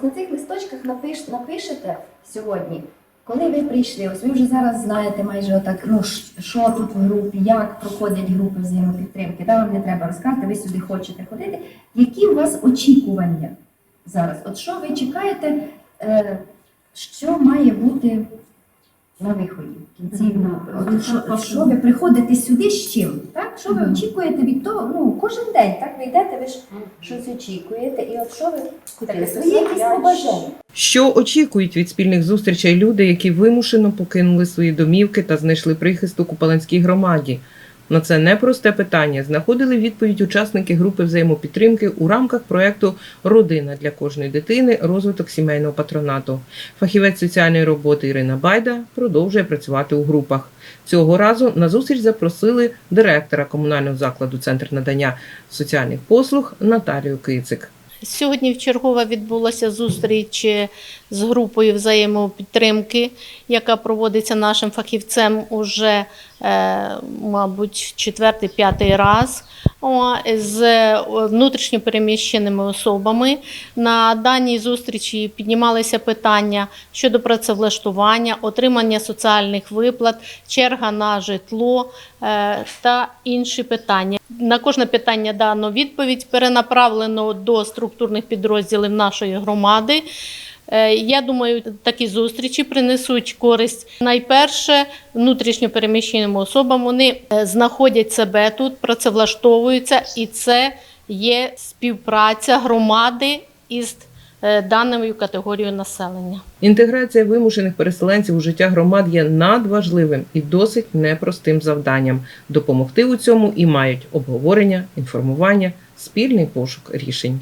ось на цих листочках напиш, напишете сьогодні, коли ви прийшли, ось ви вже зараз знаєте майже отак, ну, що тут в групі, як проходять групи взаємопідтримки, Да, вам не треба розказати, ви сюди хочете ходити. Які у вас очікування зараз? От що ви чекаєте, е, що має бути на виході в кінці групи? От що, що ви приходите сюди з чим? Так? Що ви Мгм. очікуєте від того? Ну, кожен день, так ви йдете, ви ж щось очікуєте, і от що ви таке Свої якісь побажання. Що очікують від спільних зустрічей люди, які вимушено покинули свої домівки та знайшли прихисток у Паланській громаді? На це непросте питання знаходили відповідь учасники групи взаємопідтримки у рамках проекту Родина для кожної дитини. Розвиток сімейного патронату. Фахівець соціальної роботи Ірина Байда продовжує працювати у групах. Цього разу на зустріч запросили директора комунального закладу Центр надання соціальних послуг Наталію Кицик. Сьогодні вчергове відбулася зустріч е, з групою взаємопідтримки, яка проводиться нашим фахівцем уже, мабуть, четвертий-п'ятий раз. З е, внутрішньопереміщеними особами на даній зустрічі піднімалися питання щодо працевлаштування, отримання соціальних виплат, черга на житло е, та інші питання. На кожне питання дано відповідь, перенаправлено до структурних підрозділів нашої громади. Е, Я думаю, такі зустрічі принесуть користь. Найперше, внутрішньо переміщеним особам вони е, знаходять себе тут, працевлаштовуються, і це є співпраця громади із е, даною категорією населення. Інтеграція вимушених переселенців у життя громад є надважливим і досить непростим завданням. Допомогти у цьому і мають обговорення, інформування, спільний пошук рішень.